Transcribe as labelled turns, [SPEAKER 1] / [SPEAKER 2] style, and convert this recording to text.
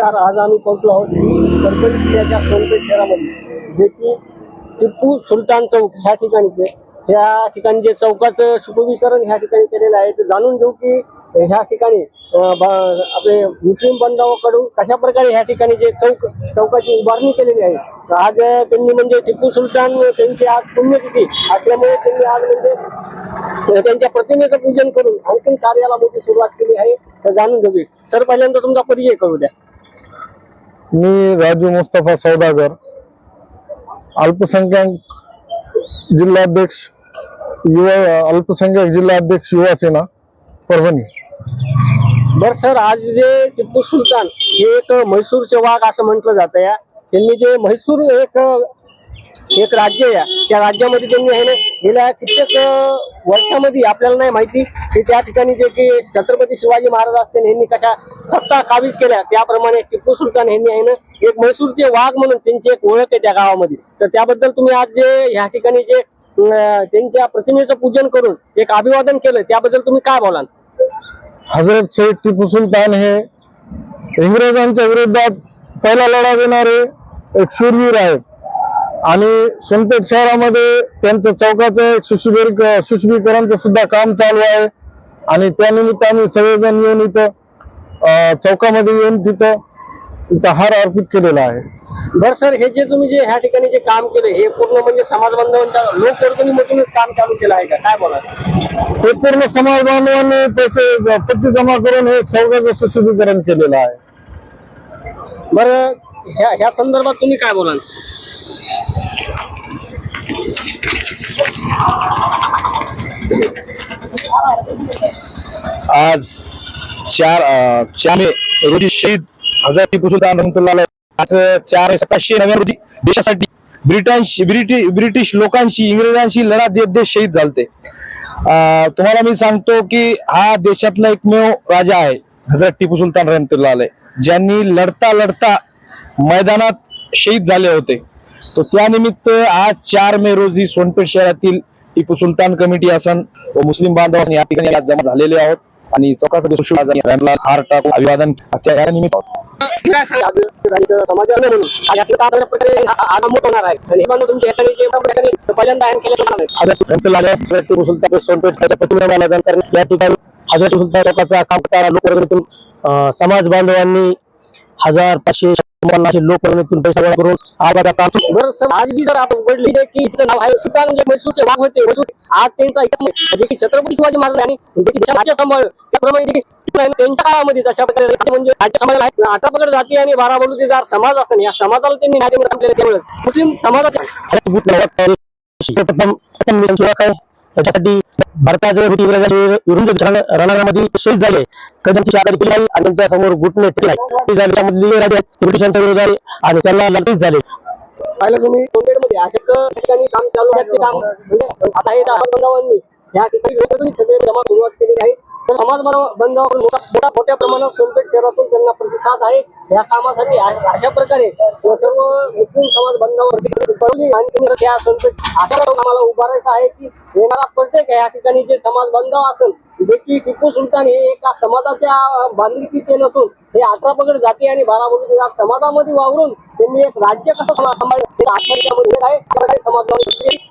[SPEAKER 1] नमस्कार आज आम्ही पोहोचलो आहोत परभणी जिल्ह्याच्या सोनपेठ शहरामध्ये. जे की टिप्पू सुलतान चौक ह्या ठिकाणीचे ह्या ठिकाणी जे चौकाचं सुशोभीकरण ह्या ठिकाणी केलेलं आहे. ते जाणून घेऊ की ह्या ठिकाणी आपले मुस्लिम बांधवाकडून कशा प्रकारे ह्या ठिकाणी जे चौक चौकाची उभारणी केलेली आहे. आज त्यांनी म्हणजे टिप्पू सुलतान त्यांची आज पुण्यतिथी असल्यामुळे त्यांनी आज म्हणजे त्यांच्या प्रतिमेचं पूजन करून आणखीन कार्याला मोठी सुरुवात केली आहे. तर जाणून घेऊ सर पहिल्यांदा तुमचा परिचय करू द्या.
[SPEAKER 2] मी राजू मुस्तफा सौदागर. अल्पसंख्याक जिल्हाध्यक्ष युवा अल्पसंख्याक जिल्हाध्यक्ष युवासेना परभणी.
[SPEAKER 1] बर सर आज जे टिप्पू सुलतान हे एक म्हैसूरचे वाघ असं म्हटलं जातं या. त्यांनी जे म्हैसूर एक एक राज्य या, त्या राज्यामध्ये त्यांनी आहे ना गेल्या कित्येक वर्षामध्ये आपल्याला नाही माहिती की त्या ठिकाणी जे की छत्रपती शिवाजी महाराज असते यांनी कशा सत्ता काबीज केल्या त्याप्रमाणे टिपू सुलतान यांनी आहे ना एक म्हैसूरचे वाघ म्हणून त्यांची एक ओळख आहे त्या गावामध्ये. तर त्याबद्दल तुम्ही आज जे ह्या ठिकाणी जे त्यांच्या प्रतिमेचं पूजन करून एक अभिवादन केलं त्याबद्दल तुम्ही काय बोलाल?
[SPEAKER 2] हजरत शेख टिपू सुलतान हे इंग्रजांच्या विरोधात पहिला लढा देणारे एक शूरवीर आहेत. आणि सोनपेठ शहरामध्ये त्यांचं चौकाचं एक सुशोभीक सुद्धा काम चालू आहे. आणि त्यानिमित्त आम्ही सगळेजण येऊन इथं चौकामध्ये येऊन तिथं इथं हार अर्पित केलेला आहे.
[SPEAKER 1] बर सर हे जे तुम्ही जे ह्या ठिकाणी जे काम केलं हे पूर्ण म्हणजे समाज बांधवांच्या लोकवर्गणीमधूनच काम चालू केलं आहे का? काय बोला
[SPEAKER 2] हे पूर्ण समाज बांधवांनी पैसे पट्टी जमा करून हे चौकाचं सुशोभीकरण केलेलं आहे.
[SPEAKER 1] बरं ह्या ह्या संदर्भात तुम्ही काय बोलाल?
[SPEAKER 3] आज चार चार मे रोजी शहीद हजार टिपू सुलतान रहमतुल्लाह आज चार सतराशे नव्या रोजी देशासाठी ब्रिटन ब्रिटिश ब्रिटिश लोकांशी इंग्रजांशी लढा देत देश शहीद झालते. तुम्हाला मी सांगतो की हा देशातला एकमेव राजा आहे हजरत टिपू सुलतान रहमतुल्लाह ज्यांनी लढता लढता मैदानात शहीद झाले होते. तो त्यानिमित्त आज चार मे रोजी सोनपेठ शहरातील टिपू सुलतान कमिटी असन व मुस्लिम बांधव या ठिकाणी आज जमा झालेले आहोत. आणि चौकात बसून हार टाकून अभिवादन त्या या निमित्त
[SPEAKER 1] होणार आहे
[SPEAKER 3] समाज बांधवांनी हजार पाचशे शंभर लोकवर्गणीतून पैसा गोळा करून सुरू
[SPEAKER 1] बरं सर आज बी जर आपण उघडली की इथं नाव आहे सुलतान म्हणजे म्हैसूरचे वाघ होते आज त्यांचा इतिहास नाही. जे की छत्रपती शिवाजी महाराज आणि जे की राज्य सांभाळ त्याप्रमाणे जे की त्यांच्या काळामध्ये जशा प्रकारे म्हणजे राज्य समाजाला आहे अठरा पगड जाती आणि बारा बलुतेदार समाज असतो या समाजाला त्यांनी त्यावेळेस मुस्लिम समाजात
[SPEAKER 3] त्याच्यासाठी भारताच्या होती विरुद्ध रणरामध्ये शहीद झाले. कदमची शाकारी केली आहे आणि त्यांच्यासमोर गुटने टेकले. ते झाले त्यामधले राजे ब्रिटिशांच्या विरोधात आले आणि त्यांना लढतीच झाले.
[SPEAKER 1] पाहिलं तुम्ही? मध्ये अशा ठिकाणी काम चालू आहे. ते काम म्हणजे आता हे दहा बांधवांनी या ठिकाणी वेगवेगळी सगळे जमा सुरुवात केलेली आहे. समाज बांधव- बांधवांकडून मोठा मोठ्या प्रमाणात सोनपेठ शहरातून त्यांना प्रतिसाद आहे. या कामासाठी अशा प्रकारे सर्व मुस्लिम समाज बांधवांवरती पळवली आणि त्या सोनपेठ अशा आम्हाला उभारायचं आहे की येणारा प्रत्येक या ठिकाणी जे समाज बांधव असेल जे की टिपू सुलतान हे एका समाजाच्या बांधिलकीचे नसून हे अठरा पगड जाती आणि बारा बलुते या समाजामध्ये वावरून त्यांनी एक राज्य कसं समा- सांभाळलं आत्महत्यामध्ये आहे त्या समाज